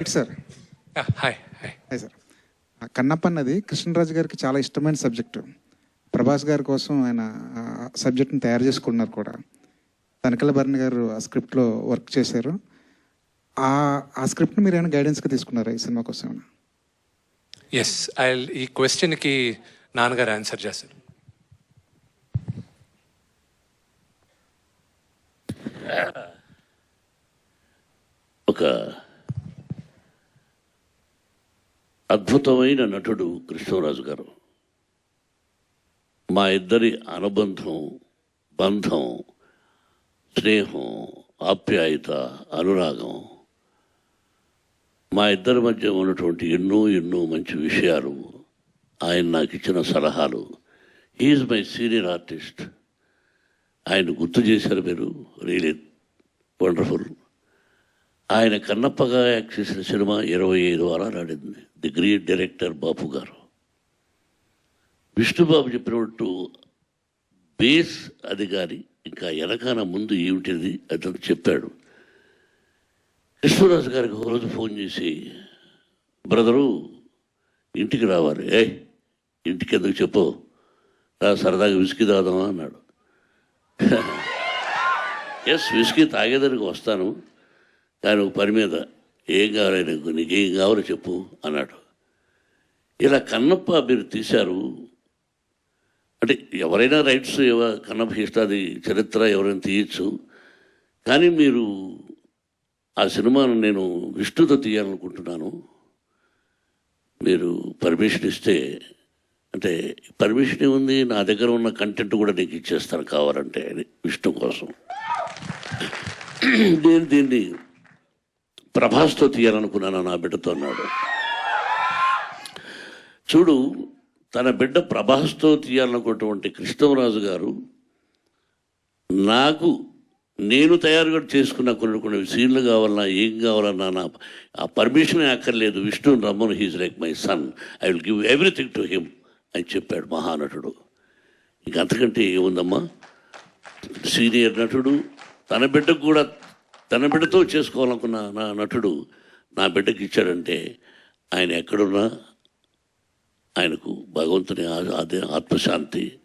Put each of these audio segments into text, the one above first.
ఇటు sir hi hi hi sir Kannappa అన్నది కృష్ణరాజు గారికి చాలా ఇష్టమైన సబ్జెక్టు. ప్రభాస్ గారి కోసం ఆయన సబ్జెక్ట్ని తయారు చేసుకున్నారు కూడా. తనకల భరణి గారు ఆ స్క్రిప్ట్లో వర్క్ చేశారు. ఆ ఆ స్క్రిప్ట్ని మీరు ఏమైనా గైడెన్స్గా తీసుకున్నారా ఈ సినిమా కోసం ఏమైనా? ఎస్ ఐ ఈ క్వశ్చన్కి నాన్నగారు ఆన్సర్ చేస్తారు. ఒక అద్భుతమైన నటుడు కృష్ణరాజు గారు. మా ఇద్దరి అనుబంధం బంధం స్నేహం ఆప్యాయత అనురాగం. మా ఇద్దరి మధ్య ఉన్నటువంటి ఎన్నో ఎన్నో మంచి విషయాలు ఆయన నాకు ఇచ్చిన సలహాలు. ఈజ్ మై సీనియర్ ఆర్టిస్ట్ ఆయన గుర్తు చేశారు మీరు. రియలీ వండర్ఫుల్ ఆయన కన్నప్పగా యాక్ట్ చేసిన సినిమా ఇరవై ఐదు వారాలు ఆడింది. ది గ్రేట్ డైరెక్టర్ బాపు గారు. విష్ణుబాబు చెప్పినట్టు బేస్ అది కానీ ఇంకా ఎనకాన ముందు ఏమిటిది అతను చెప్పాడు. కృష్ణరాజు గారికి ఒక రోజు ఫోన్ చేసి బ్రదరు ఇంటికి రావాలి. ఏ ఇంటికి ఎందుకు చెప్పు? రా సరదాగా విసికి తాగుదామా? అన్నాడు. ఎస్ విసుకి తాగేదానికి వస్తాను. కానీ ఒక పని మీద ఏం కావాలి నీకు? నీకేం కావాలో చెప్పు అన్నాడు. ఇలా కన్నప్ప మీరు తీశారు. అంటే ఎవరైనా రైట్స్ ఎవ కన్నప్ప హిస్టాది చరిత్ర ఎవరైనా తీయచ్చు. కానీ మీరు ఆ సినిమాను నేను విష్ణుతో తీయాలనుకుంటున్నాను. మీరు పర్మిషన్ ఇస్తే అంటే పర్మిషన్ ఏముంది? నా దగ్గర ఉన్న కంటెంట్ కూడా నీకు ఇచ్చేస్తాను కావాలంటే విష్ణు కోసం. నేను దీన్ని ప్రభాస్తో తీయాలనుకున్నాను నా బిడ్డతో అన్నాడు. చూడు తన బిడ్డ ప్రభాస్తో తీయాలనుకున్నటువంటి కృష్ణరాజు గారు నాకు నేను తయారుగా చేసుకున్న కొన్ని కొన్ని సీన్లు కావాలన్నా ఏం కావాలన్నా నా ఆ పర్మిషన్ అక్కర్లేదు విష్ణు రమ్మను he's like my son I will give everything to him అని చెప్పాడు మహానటుడు. ఇంక అంతకంటే ఏముందమ్మా? సీనియర్ నటుడు తన బిడ్డకు కూడా తన బిడ్డతో చేసుకోవాలనుకున్న నా నటుడు నా బిడ్డకి ఇచ్చాడంటే ఆయన ఎక్కడున్నా ఆయనకు భగవంతుని ఆ- అదే ఆత్మశాంతి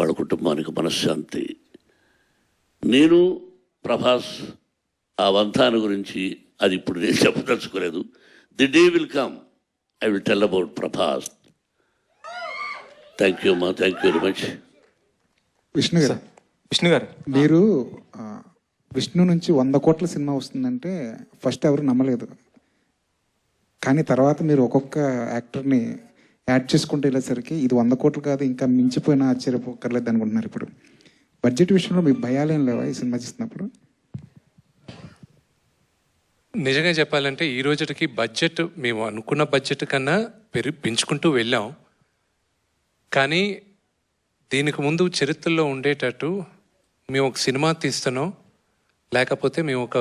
వాళ్ళ కుటుంబానికి మనశ్శాంతి. నేను ప్రభాస్ ఆ వంతాన గురించి అది ఇప్పుడు నేను చెప్పదలుచుకోలేదు. The day will come I will tell about Prabhas. Thank you అమ్మా thank you very much. Vishnu గారు. విష్ణు గారు. మీరు ఆ, విష్ణు నుంచి వంద కోట్ల సినిమా వస్తుందంటే ఫస్ట్ ఎవరు నమ్మలేదు. కానీ తర్వాత మీరు ఒక్కొక్క యాక్టర్ని యాడ్ చేసుకుంటూ వెళ్ళేసరికి ఇది వంద కోట్లు కాదు ఇంకా మించిపోయినా ఆశ్చర్యపోకర్లేదు అనుకుంటున్నారు ఇప్పుడు. బడ్జెట్ విషయంలో మీ భయాలేం లేవా ఈ సినిమా చేసినప్పుడు నిజంగా చెప్పాలంటే ఈ రోజుకి బడ్జెట్ మేము అనుకున్న బడ్జెట్ కన్నా పెరి పెంచుకుంటూ వెళ్ళాం. కానీ దీనికి ముందు చరిత్రలో ఉండేటట్టు మేము ఒక సినిమా తీస్తున్నాం. లేకపోతే మేము ఒక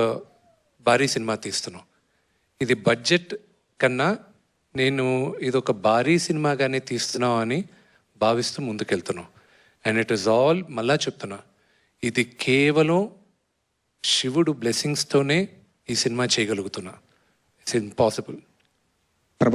భారీ సినిమా తీస్తున్నాం. ఇది బడ్జెట్ కన్నా నేను ఇది ఒక భారీ సినిమాగానే తీస్తున్నాం అని భావిస్తూ ముందుకెళ్తున్నాం. అండ్ ఇట్ ఇస్ ఆల్ మళ్ళా చెప్తున్నా. ఇది కేవలం శివుడు బ్లెస్సింగ్స్తోనే ఈ సినిమా చేయగలుగుతున్నా. It's impossible